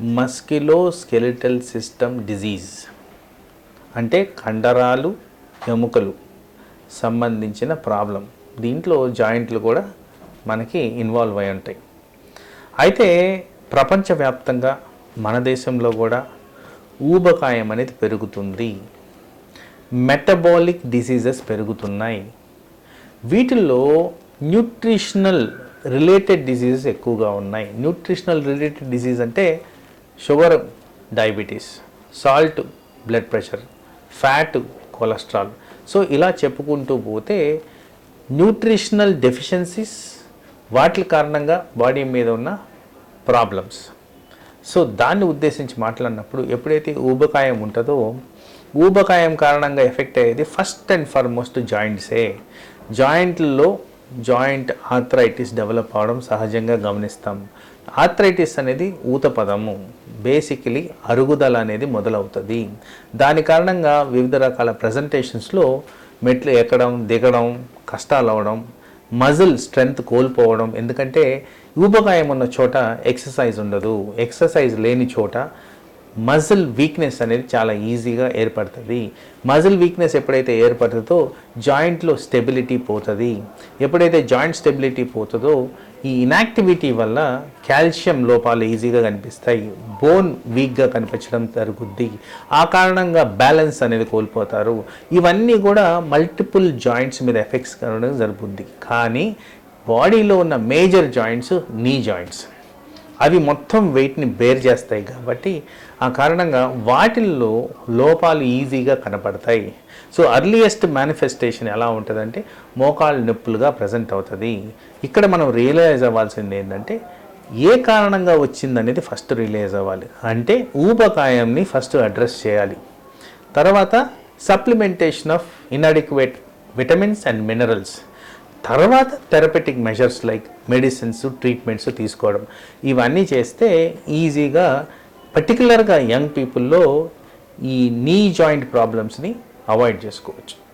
మస్కిలో skeletal system disease అంటే కండరాలు ఎముకలు సంబంధించిన ప్రాబ్లం. దీంట్లో జాయింట్లు కూడా మనకి ఇన్వాల్వ్ అయి ఉంటాయి. అయితే ప్రపంచవ్యాప్తంగా మన దేశంలో కూడా ఊబకాయం అనేది పెరుగుతుంది. మెటబాలిక్ డిసీజెస్ పెరుగుతున్నాయి. వీటిల్లో న్యూట్రిషనల్ రిలేటెడ్ డిసీజెస్ ఎక్కువగా ఉన్నాయి. న్యూట్రిషనల్ రిలేటెడ్ డిసీజ్ అంటే sugar diabetes salt blood pressure fat cholesterol. So ఇలా చెప్పుకుంటూ పోతే న్యూట్రిషనల్ డెఫిషియన్సీస్ వాటి కారణంగా బాడీ మీద ఉన్న ప్రాబ్లమ్స్. సో దాన్ని ఉద్దేశించి మాట్లాడినప్పుడు ఎప్పుడైతే ఊబకాయం ఉంటుందో ఊబకాయం కారణంగా ఎఫెక్ట్ అయ్యేది ఫస్ట్ అండ్ ఫార్మోస్ట్ జాయింట్సే. జాయింట్లలో జాయింట్ ఆర్థరైటిస్ డెవలప్ అవడం సహజంగా గమనిస్తాం. ఆర్థరైటిస్ అనేది ఊత పదము బేసికలీ అరుగుదల అనేది మొదలవుతుంది. దాని కారణంగా వివిధ రకాల ప్రజెంటేషన్స్లో మెట్లు ఎక్కడం దిగడం కష్టాలు అవడం మజిల్ స్ట్రెంగ్త్ కోల్పోవడం. ఎందుకంటే ఊబకాయం ఉన్న చోట ఎక్సర్సైజ్ ఉండదు. ఎక్సర్సైజ్ లేని చోట మజిల్ వీక్నెస్ అనేది చాలా ఈజీగా ఏర్పడుతుంది. మజిల్ వీక్నెస్ ఎప్పుడైతే ఏర్పడుతుందో జాయింట్లో స్టెబిలిటీ పోతుంది. ఎప్పుడైతే జాయింట్ స్టెబిలిటీ పోతుందో ఈ ఇనాక్టివిటీ వల్ల కాల్షియం లోపాలు ఈజీగా కనిపిస్తాయి. బోన్ వీక్గా కనిపించడం జరుగుద్ది. ఆ కారణంగా బ్యాలెన్స్ అనేది కోల్పోతారు. ఇవన్నీ కూడా మల్టిపుల్ జాయింట్స్ మీద ఎఫెక్ట్స్ కలగడం జరుగుద్ది. కానీ బాడీలో ఉన్న మేజర్ జాయింట్స్ నీ జాయింట్స్. అవి మొత్తం వెయిట్ని బేర్ చేస్తాయి కాబట్టి ఆ కారణంగా వాటిల్లో లోపాలు ఈజీగా కనపడతాయి. సో అర్లియెస్ట్ మేనిఫెస్టేషన్ ఎలా ఉంటుందంటే మోకాళ్ళు నొప్పులుగా ప్రజెంట్ అవుతుంది. ఇక్కడ మనం రియలైజ్ అవ్వాల్సింది ఏంటంటే ఏ కారణంగా వచ్చిందనేది ఫస్ట్ రిలైజ్ అవ్వాలి. అంటే ఊబకాయంని ఫస్ట్ అడ్రస్ చేయాలి. తర్వాత supplementation of inadequate vitamins and minerals తర్వాత therapeutic measures like medicines treatments తీసుకోవడం. ఇవన్నీ చేస్తే ఈజీగా పర్టికులర్గా యంగ్ పీపుల్లో ఈ నీ జాయింట్ ప్రాబ్లమ్స్ని అవాయిడ్ చేసుకోవచ్చు.